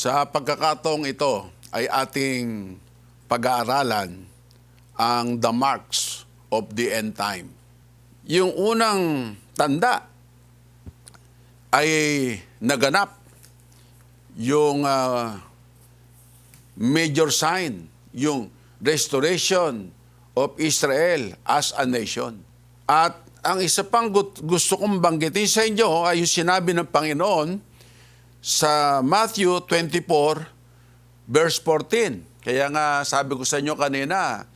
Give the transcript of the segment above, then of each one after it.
Sa pagkakataong ito ay ating pag-aaralan ang the marks of the end time. Yung unang tanda ay naganap yung ah, major sign, yung restoration of Israel as a nation. At ang isa pang gusto kong banggitin sa inyo ay yung sinabi ng Panginoon sa Matthew 24 verse 14. Kaya nga sabi ko sa inyo kanina,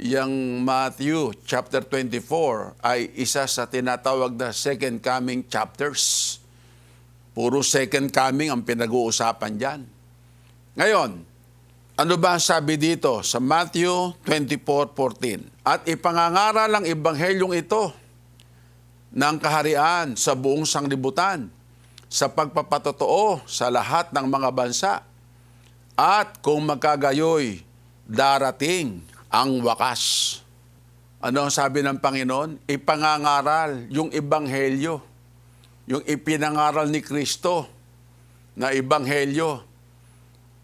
yung Matthew chapter 24 ay isa sa tinatawag na second coming chapters. Puro second coming ang pinag-uusapan dyan. Ngayon, ano ba ang sabi dito sa Matthew 24:14? At ipangangaral ang ebanghelyong ito ng kaharian sa buong sanglibutan sa pagpapatotoo sa lahat ng mga bansa. At kung magkagayoy, darating ang wakas. Ano ang sabi ng Panginoon? Ipangangaral yung ebanghelyo, yung ipinangaral ni Kristo na ebanghelyo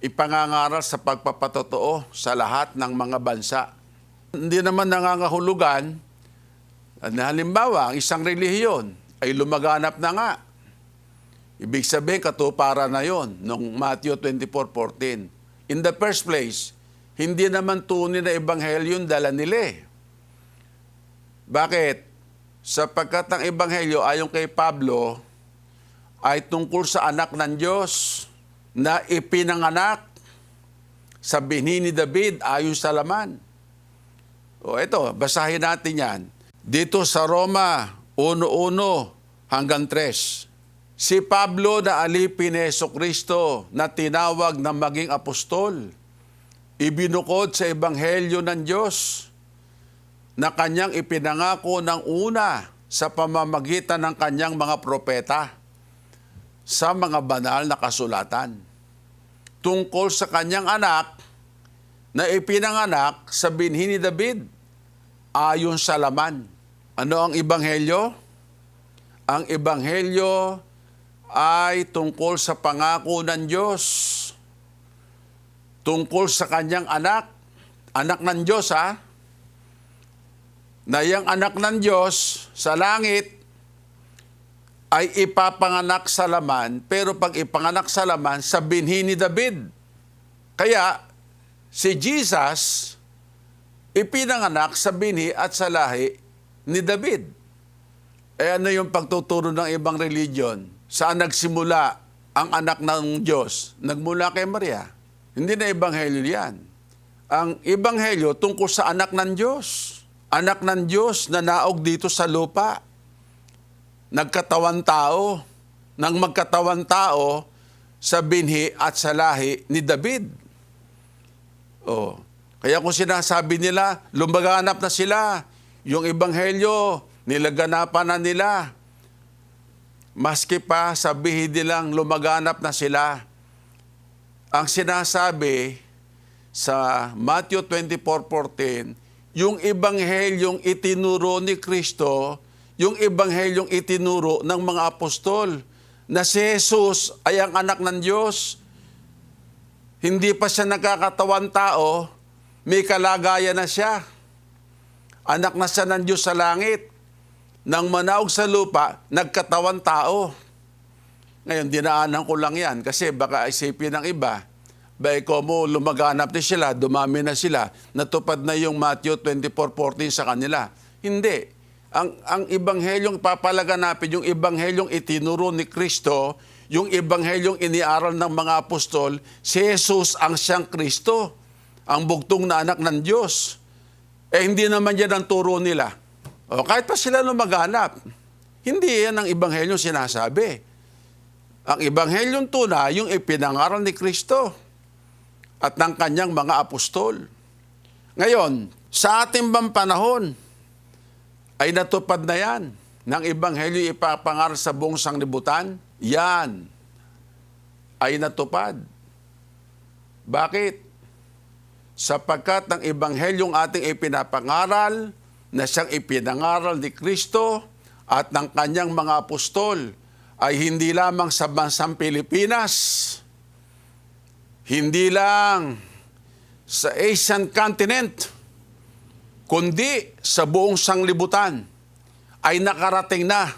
ipangangaral sa pagpapatotoo sa lahat ng mga bansa. Hindi naman nangangahulugan na halimbawa, ang isang relihiyon ay lumaganap na nga. Ibig sabihin, katuparan na yon nung Matthew 24.14. In the first place, hindi naman tunay na ebanghelyo yung dala nila eh. Bakit? Sapagkat ang ebanghelyo ayon kay Pablo ay tungkol sa anak ng Diyos na ipinanganak sa binhi ni David ayon sa laman. O ito, basahin natin yan. Dito sa Roma 1.1 hanggang 3. Si Pablo na alipin ni Yeso Kristo na tinawag na maging apostol, ibinukod sa ebanghelyo ng Diyos na kanyang ipinangako ng una sa pamamagitan ng kanyang mga propeta sa mga banal na kasulatan tungkol sa kanyang anak na ipinanganak sa binhi ni David ayon sa laman. Ano ang ebanghelyo? Ang ebanghelyo ay tungkol sa pangako ng Diyos. Tungkol sa kanyang anak. Anak ng Diyos ha. Na yung anak ng Diyos sa langit ay ipapanganak sa laman, pero pag ipanganak sa laman, sa binhi ni David. Kaya, si Jesus, ipinanganak sa binhi at sa lahi ni David. Eh ano yung pagtuturo ng ibang religion? Saan nagsimula ang anak ng Diyos? Nagmula kay Maria. Hindi na ebanghelyo yan. Ang ebanghelyo tungkol sa anak ng Diyos. Anak ng Diyos na naog dito sa lupa nagkatawan tao, nang magkatawan tao sa binhi at sa lahi ni David. Oh. Kaya kung sinasabi nila, lumaganap na sila, yung ebanghelyo, nilaganapan na nila. Maski pa sabihin nilang lumaganap na sila. Ang sinasabi sa Matthew 24:14, yung ebanghelyong itinuro ni Kristo yung ebanghelyong itinuro ng mga apostol na si Jesus ay ang anak ng Diyos. Hindi pa siya nagkakatawan tao, may kalagayan na siya. Anak na siya ng Diyos sa langit. Nang manaog sa lupa, nagkatawan tao. Ngayon, dinaanan ko lang yan kasi baka isipin ng iba, Bay ko mo, lumaganap na sila, dumami na sila, natupad na yung Matthew 24.14 sa kanila. Hindi ang, ang ibanghelyong papalaganapin, yung ibanghelyong itinuro ni Kristo, yung ibanghelyong iniaral ng mga apostol, si Jesus ang siyang Kristo, ang bugtong na anak ng Diyos. Eh hindi naman yan ang turo nila. O, kahit pa sila lumaganap, hindi yan ang ibanghelyong sinasabi. Ang ibanghelyong tuna, yung ipinangaral ni Kristo at ng kanyang mga apostol. Ngayon, sa ating bang panahon, ay natupad na yan ng Ebanghelyo ipapangaral sa buong sanglibutan, yan ay natupad. Bakit? Sapagkat ng Ebanghelyong ating ipinapangaral na siyang ipinangaral ni Kristo at ng kanyang mga apostol ay hindi lamang sa bansang Pilipinas, hindi lang sa Asian continent, kundi sa buong sanglibutan ay nakarating na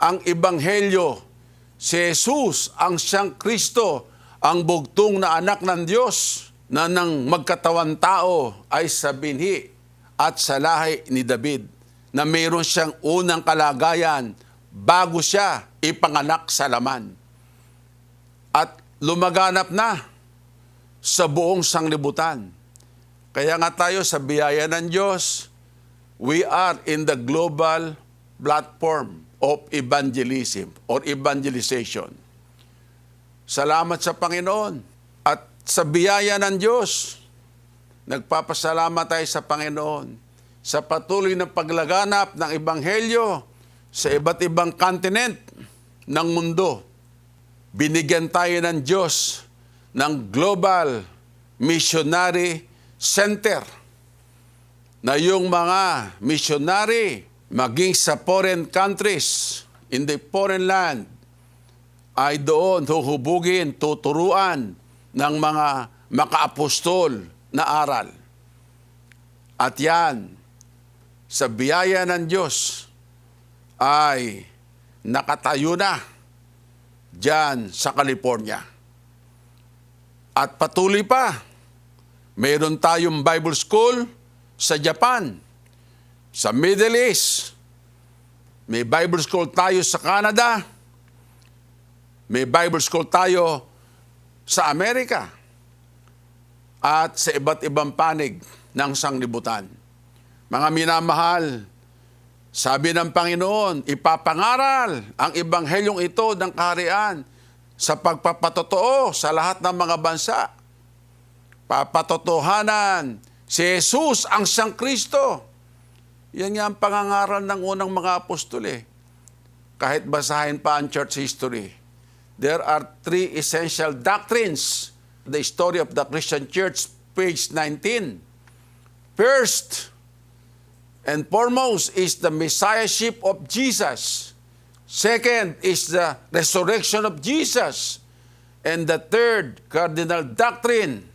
ang Ebanghelyo. Si Jesus ang siyang Kristo, ang bugtong na anak ng Diyos na nang magkatawan tao ay sa binhi at sa lahi ni David na mayroon siyang unang kalagayan bago siya ipanganak sa laman. At lumaganap na sa buong sanglibutan. Kaya nga tayo sa biyaya ng Diyos, we are in the global platform of evangelism or evangelization. Salamat sa Panginoon at sa biyaya ng Diyos. Nagpapasalamat tayo sa Panginoon sa patuloy na paglaganap ng Ebanghelyo sa iba't ibang continent ng mundo. Binigyan tayo ng Diyos ng Global Missionary Center na yung mga missionary maging sa foreign countries, in the foreign land, ay doon huhubugin, tuturuan ng mga makaapostol na aral. At yan, sa biyaya ng Diyos, ay nakatayo na dyan sa California. At patuloy pa, mayroon tayong Bible School sa Japan, sa Middle East, may Bible School tayo sa Canada, may Bible School tayo sa Amerika, at sa iba't ibang panig ng sanglibutan. Mga minamahal, sabi ng Panginoon, ipapangaral ang ibanghelyong ito ng kaharian sa pagpapatotoo sa lahat ng mga bansa. Papatotohanan, si Jesus ang siyang Kristo. Yan nga ang pangangaral ng unang mga apostol eh. Kahit basahin pa ang church history. There are three essential doctrines. The story of the Christian church, page 19. First, and foremost is the messiahship of Jesus. Second is the resurrection of Jesus. And the third cardinal doctrine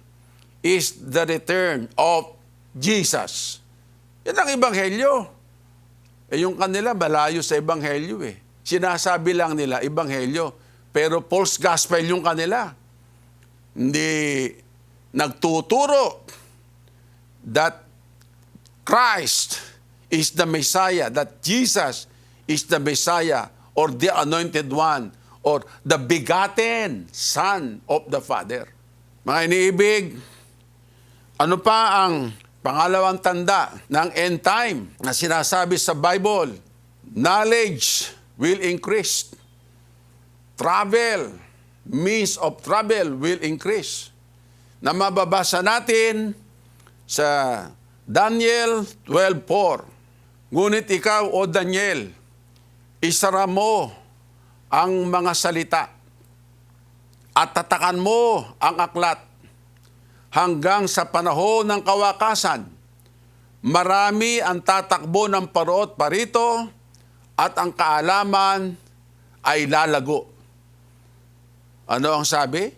is the return of Jesus. Yan ang ebanghelyo. Eh yung kanila malayo sa ebanghelyo eh. Sinasabi lang nila ebanghelyo, pero false gospel yung kanila. Hindi nagtuturo that Christ is the Messiah, that Jesus is the Messiah or the anointed one or the begotten Son of the Father. Mga iniibig, ano pa ang pangalawang tanda ng end time na sinasabi sa Bible? Knowledge will increase. Travel, means of travel will increase. Na mababasa natin sa Daniel 12.4. Ngunit ikaw, O Daniel, isara mo ang mga salita at tatakan mo ang aklat hanggang sa panahon ng kawakasan. Marami ang tatakbo ng parot parito at ang kaalaman ay lalago. Ano ang sabi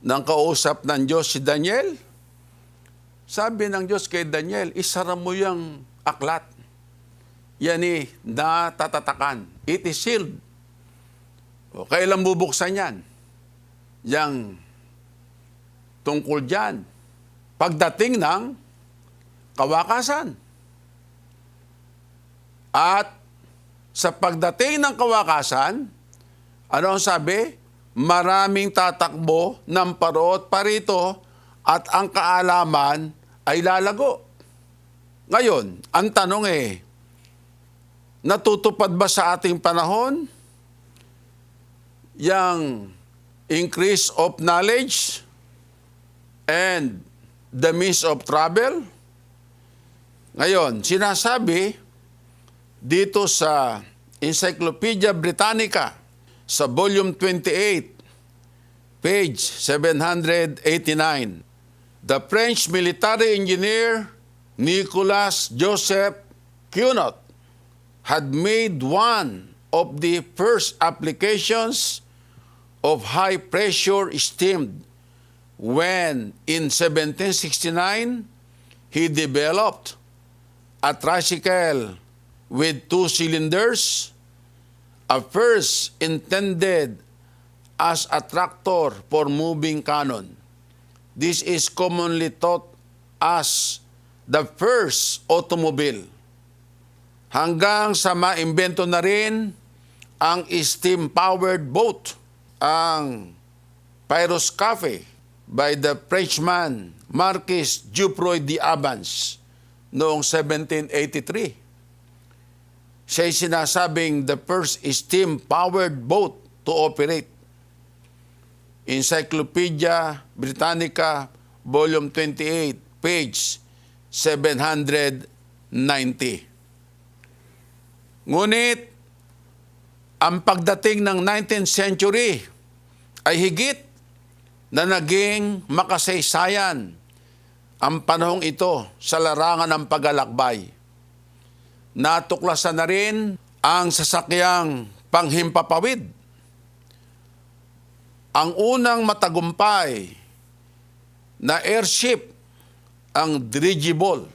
ng kausap ng Diyos si Daniel? Sabi ng Diyos kay Daniel, isara mo yung aklat. Yan eh, natatatakan. It is sealed. O, kailan bubuksan yan? Yang tungkol dyan. Pagdating ng kawakasan. At sa pagdating ng kawakasan, ano ang sabi? Maraming tatakbo ng parot parito at ang kaalaman ay lalago. Ngayon, ang tanong eh, natutupad ba sa ating panahon yung increase of knowledge and the means of travel? Ngayon, sinasabi dito sa Encyclopedia Britannica sa volume 28, page 789, the French military engineer Nicolas Joseph Cunot had made one of the first applications of high pressure steam when in 1769 he developed a tricycle with two cylinders, a first intended as a tractor for moving cannon. This is commonly taught as the first automobile. Hanggang sa maimbento na rin ang steam-powered boat, ang Pyroscafe by the Frenchman Marquis Duproy de Abans noong 1783. Siya'y sinasabing the first steam-powered boat to operate. Encyclopedia Britannica, Volume 28, page 790. Ngunit, ang pagdating ng 19th century ay higit na naging makasaysayan ang panahong ito sa larangan ng paglalakbay. Natuklasan na rin ang sasakyang panghimpapawid. Ang unang matagumpay na airship, ang dirigible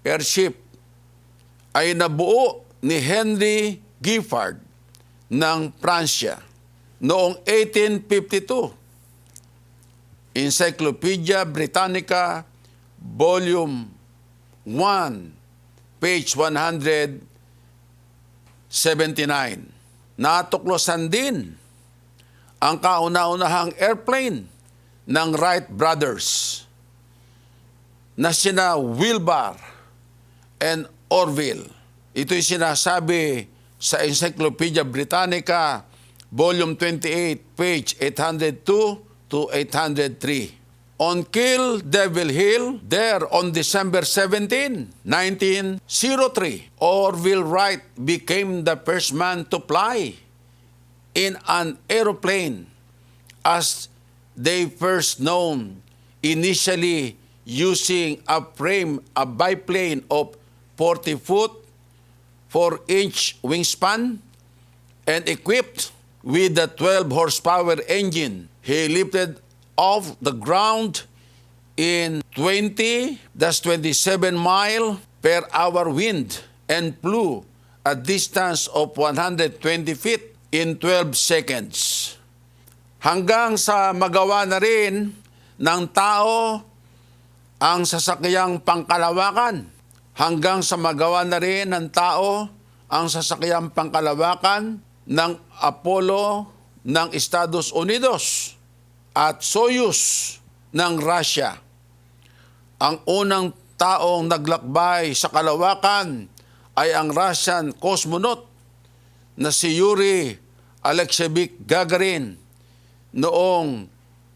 airship, ay nabuo ni Henry Giffard ng Pransya noong 1852. Encyclopedia Britannica, Volume 1, page 179. Natuklosan din ang kauna-unahang airplane ng Wright Brothers na sina Wilbur and Orville. Ito'y sinasabi sa Encyclopedia Britannica, Volume 28, page 802 to 803. On Kill Devil Hill, there on December 17, 1903, Orville Wright became the first man to fly in an aeroplane as they first known, initially using a frame, a biplane of 40 foot, 4 inch wingspan, and equipped with a 12 horsepower engine. He lifted off the ground in 20, that's 27 mile per hour wind and flew a distance of 120 feet in 12 seconds. Hanggang sa magawa na rin ng tao ang sasakyang pangkalawakan. Hanggang sa magawa na rin ng tao ang sasakyang pangkalawakan ng Apollo ng Estados Unidos at Soyuz ng Russia. Ang unang taong naglakbay sa kalawakan ay ang Russian cosmonaut na si Yuri Alexeyevich Gagarin noong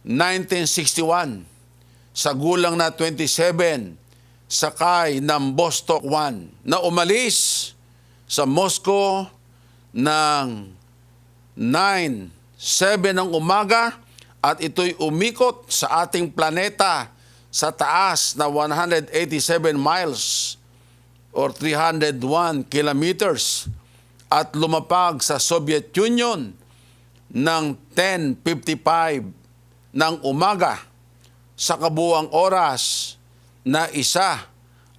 1961 sa gulang na 27 sakay ng Vostok 1 na umalis sa Moscow ng 9, 7 ng umaga at ito'y umikot sa ating planeta sa taas na 187 miles or 301 kilometers at lumapag sa Soviet Union ng 10.55 ng umaga sa kabuang oras na isa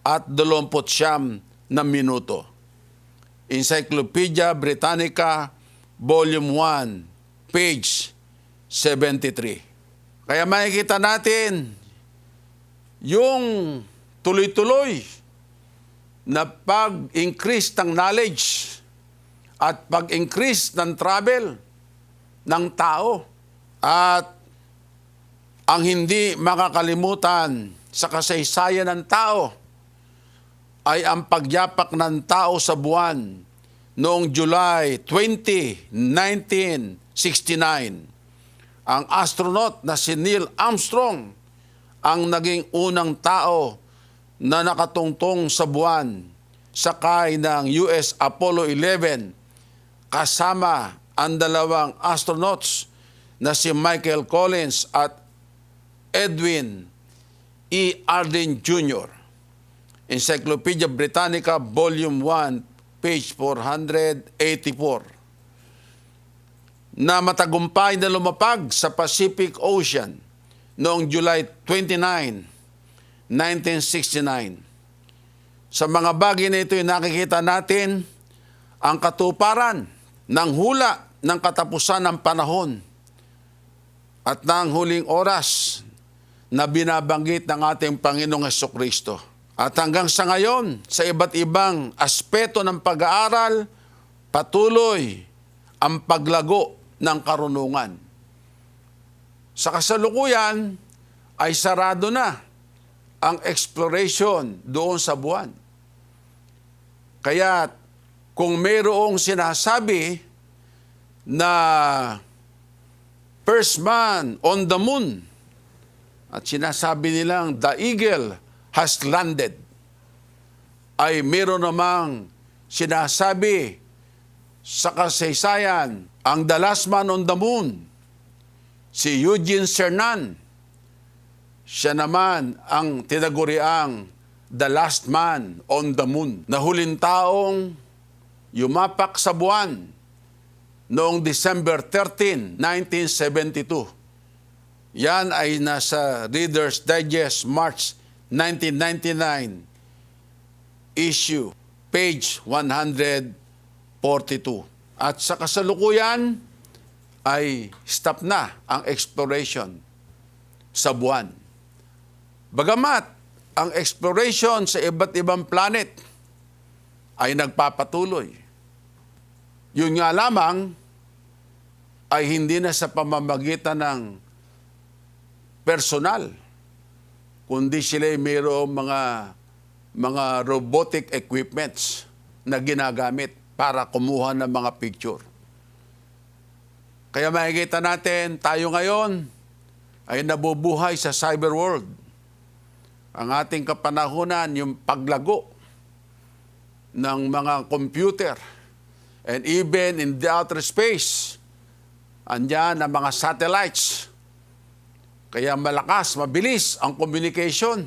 at 29 na minuto. Encyclopedia Britannica, Volume 1, page 73. Kaya makikita natin yung tuloy-tuloy na pag-increase ng knowledge at pag-increase ng travel ng tao at ang hindi makakalimutan sa kasaysayan ng tao ay ang pagyapak ng tao sa buwan noong July 20, 1969. Ang astronaut na si Neil Armstrong ang naging unang tao na nakatungtong sa buwan sakay ng US Apollo 11 kasama ang dalawang astronauts na si Michael Collins at Edwin E. Arden Jr. Encyclopedia Britannica, Volume 1, page 484 na matagumpay na lumapag sa Pacific Ocean noong July 29, 1969. Sa mga bagay na ito, nakikita natin ang katuparan ng hula ng katapusan ng panahon at ng huling oras na binabanggit ng ating Panginoong Heso Kristo. At hanggang sa ngayon, sa iba't ibang aspeto ng pag-aaral, patuloy ang paglago ng karunungan. Sa kasalukuyan ay sarado na ang exploration doon sa buwan. Kaya kung mayroong sinasabi na first man on the moon at sinasabi nilang the eagle has landed ay meron namang sinasabi sa kasaysayan ang the last man on the moon si Eugene Cernan siya naman ang tinaguriang the last man on the moon na huling taong yumapak sa buwan noong December 13, 1972. Yan ay nasa Reader's Digest March 1999 issue, page 142. At sa kasalukuyan ay stop na ang exploration sa buwan. Bagamat ang exploration sa iba't ibang planet ay nagpapatuloy. Yun nga lamang ay hindi na sa pamamagitan ng personal, kundi sila ay mayroong mga, mga robotic equipments na ginagamit para kumuha ng mga picture. Kaya makikita natin, tayo ngayon ay nabubuhay sa cyber world ang ating kapanahunan, yung paglago ng mga computer and even in the outer space, andyan ang mga satellites. Kaya malakas, mabilis ang communication.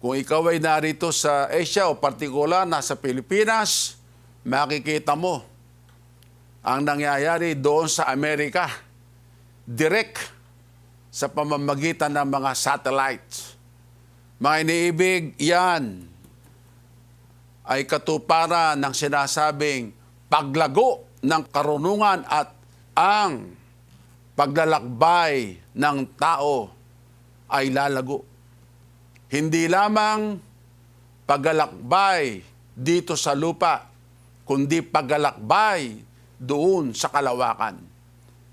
Kung ikaw ay narito sa Asia o partikular nasa Pilipinas, makikita mo ang nangyayari doon sa Amerika. Direct sa pamamagitan ng mga satellites. Mga iniibig, yan ay katuparan ng sinasabing paglago ng karunungan at ang paglalakbay ng tao ay lalago. Hindi lamang paglalakbay dito sa lupa, kundi paglalakbay doon sa kalawakan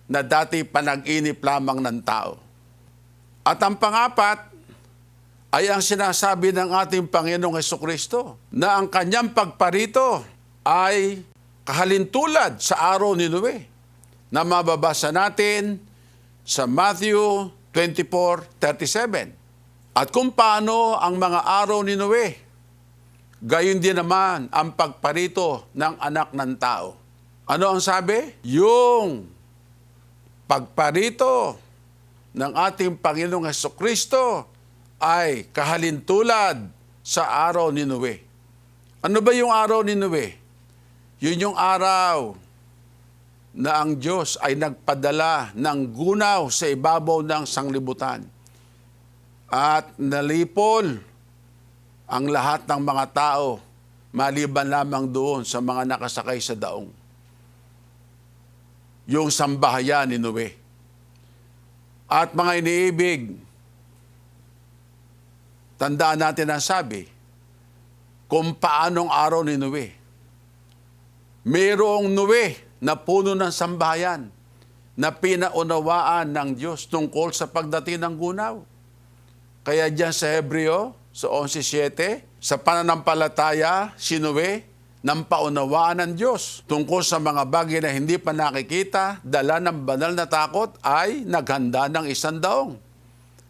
na dati panag-inip lamang ng tao. At ang pangapat, ay ang sinasabi ng ating Panginoong Heso Kristo na ang kanyang pagparito ay kahalintulad sa araw ni Noe na mababasa natin sa Matthew 24:37. At kung paano ang mga araw ni Noe, gayon din naman ang pagparito ng anak ng tao. Ano ang sabi? Yung pagparito ng ating Panginoong Heso Kristo ay kahalintulad sa araw ni Noe. Ano ba yung araw ni Noe? Yun yung araw na ang Diyos ay nagpadala ng gunaw sa ibabaw ng sanglibutan. At nalipol ang lahat ng mga tao maliban lamang doon sa mga nakasakay sa daong. Yung sambahayan ni Noe. At mga iniibig, Tandaan natin ang sabi, kung paanong araw ni Noe. Mayroong Noe na puno ng sambahayan na pinaunawaan ng Diyos tungkol sa pagdating ng gunaw. Kaya diyan sa Hebreo, sa 11.7, sa pananampalataya, si Noe, ng paunawaan ng Diyos tungkol sa mga bagay na hindi pa nakikita, dala ng banal na takot ay naghanda ng isang daong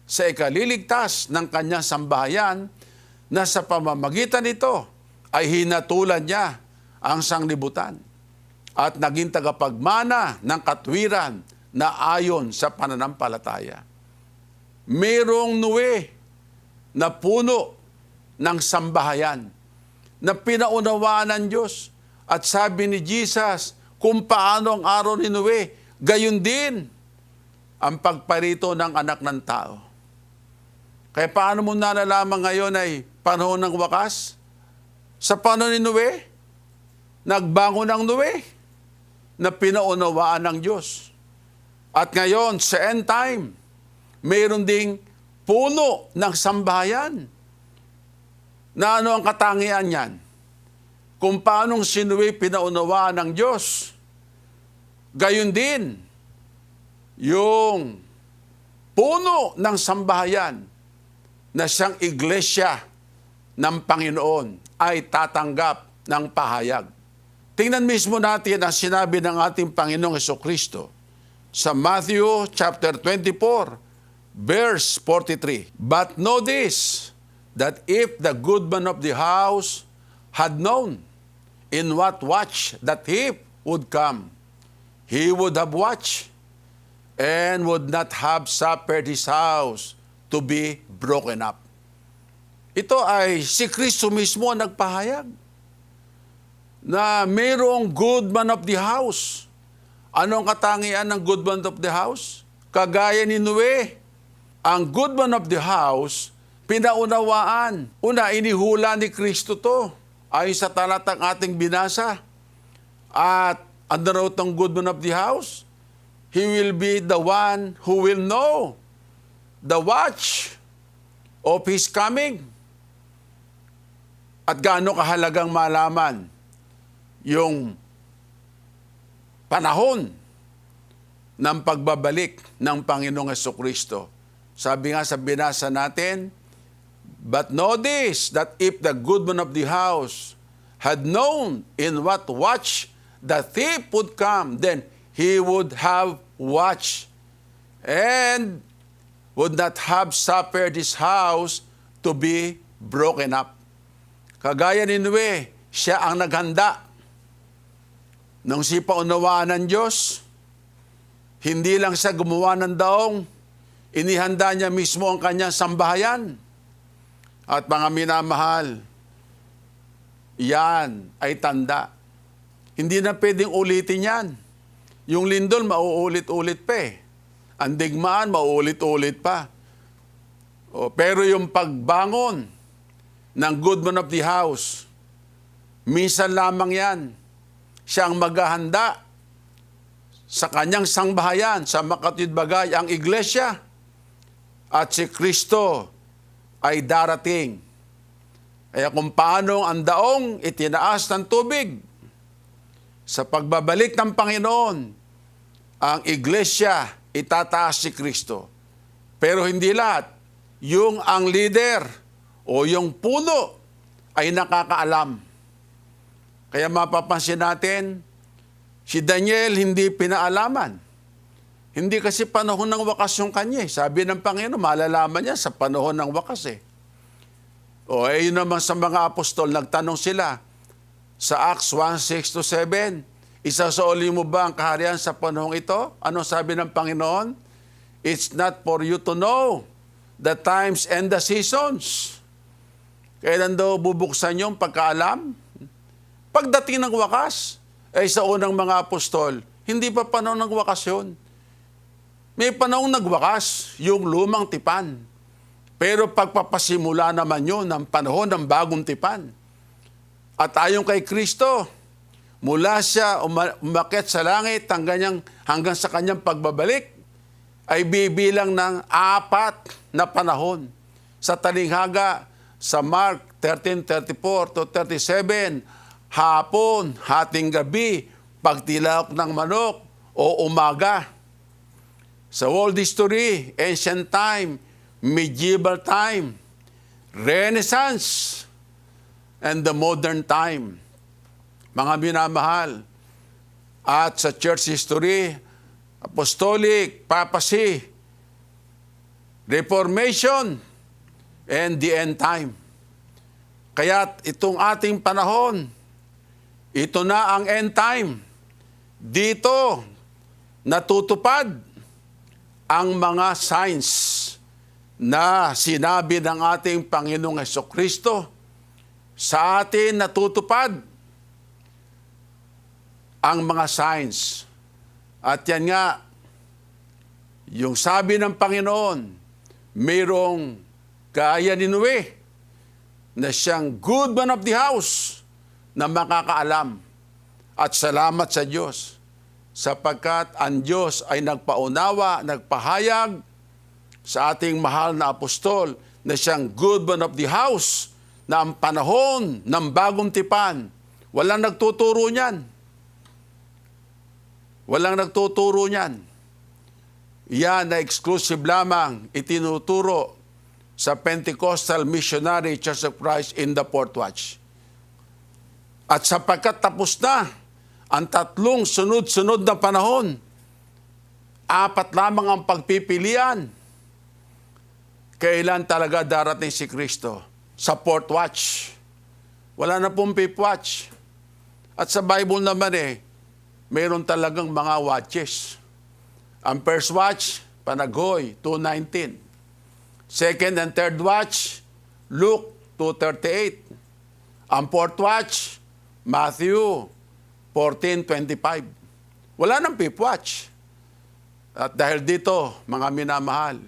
sa ikaliligtas ng kanyang sambahayan na sa pamamagitan nito ay hinatulan niya ang sanglibutan at naging tagapagmana ng katwiran na ayon sa pananampalataya. Mayroong Noe na puno ng sambahayan na pinaunawaan ng Diyos at sabi ni Jesus kung paano ang araw ni Noe, gayon din ang pagparito ng anak ng tao. Kaya paano mo nalalaman ngayon ay panahon ng wakas? Sa panahon ni Noe, nagbangon ang Noe na pinaunawaan ng Diyos. At ngayon, sa end time, mayroon ding puno ng sambahayan. Na ano ang katangian niyan? Kung paanong si Noe pinaunawaan ng Diyos. Gayon din, yung puno ng sambahayan na siyang iglesia ng Panginoon ay tatanggap ng pahayag. Tingnan mismo natin ang sinabi ng ating Panginoong Kristo sa Matthew chapter 24, verse 43. But know this, that if the good man of the house had known in what watch that thief would come, he would have watched and would not have suffered his house to be broken up. Ito ay si Kristo mismo ang nagpahayag na mayroong good man of the house. Anong katangian ng good man of the house? Kagaya ni Noe, ang good man of the house, pinaunawaan. Una, inihula ni Kristo to. Ayon sa talatang ating binasa. At ano raw tong good man of the house? He will be the one who will know the watch of His coming. At gaano kahalagang malaman yung panahon ng pagbabalik ng Panginoong Kristo. Sabi nga sa binasa natin, But this, that if the good man of the house had known in what watch the thief would come, then he would have watched and would not have suffered his house to be broken up. Kagaya ni Noe, siya ang naghanda nung si paunawaan ng Diyos. Hindi lang siya gumawa ng daong, inihanda niya mismo ang kanyang sambahayan. At mga minamahal, yan ay tanda. Hindi na pwedeng ulitin yan. Yung lindol, mauulit-ulit pa eh. Ang digmaan, mauulit-ulit pa. O, pero yung pagbangon ng good man of the house, minsan lamang yan. Siyang maghahanda sa kanyang sangbahayan, sa makatid bagay, ang iglesia. At si Kristo ay darating. Kaya kung paano ang daong itinaas ng tubig, sa pagbabalik ng Panginoon, ang iglesia itataas si Kristo. Pero hindi lahat. Yung ang leader o yung puno ay nakakaalam. Kaya mapapansin natin, si Daniel hindi pinaalaman. Hindi kasi panahon ng wakas yung kanya. eh. Sabi ng Panginoon, malalaman niya sa panahon ng wakas eh. O eh, yun naman sa mga apostol, nagtanong sila sa Acts 1, 6 to 7, isasauli mo ba ang kaharian sa panahong ito? Ano sabi ng Panginoon? It's not for you to know the times and the seasons. Kailan daw bubuksan yung pagkaalam? Pagdating ng wakas, ay sa unang mga apostol, hindi pa panahon ng wakas yun. May panahong nagwakas, yung lumang tipan. Pero pagpapasimula naman yun ng panahon ng bagong tipan. At ayon kay Kristo, mula siya uma- umakyat sa langit hanggang, hanggang sa kanyang pagbabalik, ay bibilang ng apat na panahon. Sa talinghaga, sa Mark 13.34 to 37, hapon, hating gabi, pagtilak ng manok, o umaga. Sa world history, ancient time, medieval time, Renaissance, and the modern time. Mga minamahal, at sa church history, apostolic, papacy, reformation, and the end time. Kaya itong ating panahon, ito na ang end time. Dito, natutupad ang mga signs na sinabi ng ating Panginoong Heso Kristo sa atin natutupad ang mga signs. At yan nga, Yung sabi ng Panginoon, mayroong kaya ni Noe na siyang good man of the house na makakaalam. At salamat sa Diyos sapagkat ang Diyos ay nagpaunawa, nagpahayag sa ating mahal na apostol na siyang good man of the house na ang panahon ng bagong tipan, walang nagtuturo niyan. Walang nagtuturo niyan. Yan na exclusive lamang itinuturo sa Pentecostal Missionary Church of Christ in the Fourth Watch. At sapagkat tapos na ang tatlong sunod-sunod na panahon, apat lamang ang pagpipilian. Kailan talaga darating si Kristo? Sa fourth watch. Wala na pong fifth watch. At sa Bible naman eh, mayroon talagang mga watches. Ang first watch, Panaghoy, 2.19. Second and third watch, Luke 2.38. Ang fourth watch, Matthew 14.25. Wala nang fifth watch. At dahil dito, mga minamahal,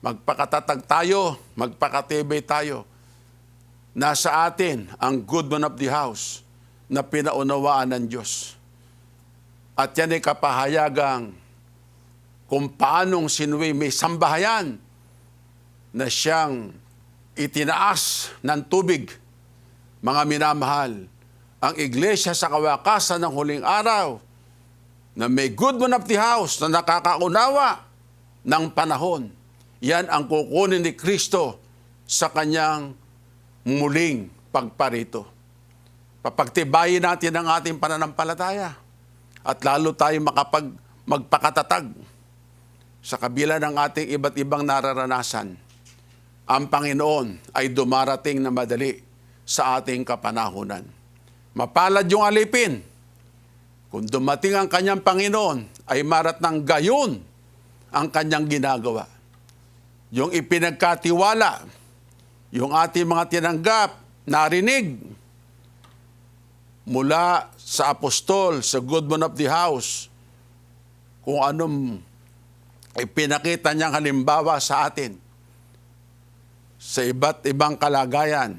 magpakatatag tayo, magpakatibay tayo. Nasa atin ang good man of the house na pinaunawaan ng Diyos. At yan ay kapahayagang kung paanong sinuwi may sambahayan na siyang itinaas ng tubig. Mga minamahal, ang iglesia sa kawakasan ng huling araw na may good the house na nakakaunawa ng panahon. Yan ang kukunin ni Kristo sa kanyang muling pagparito. Papagtibayin natin ang ating pananampalataya at lalo tayo makapag magpakatatag sa kabila ng ating iba't ibang nararanasan. Ang Panginoon ay dumarating na madali sa ating kapanahunan. Mapalad yung alipin. Kung dumating ang kanyang Panginoon, ay marat ng gayon ang kanyang ginagawa. Yung ipinagkatiwala, yung ating mga tinanggap, narinig, mula sa apostol, sa good man of the house, kung anong ipinakita niyang halimbawa sa atin sa iba't ibang kalagayan,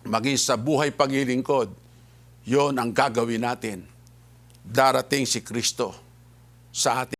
maging sa buhay paglilingkod, yon ang gagawin natin. Darating si Kristo sa ating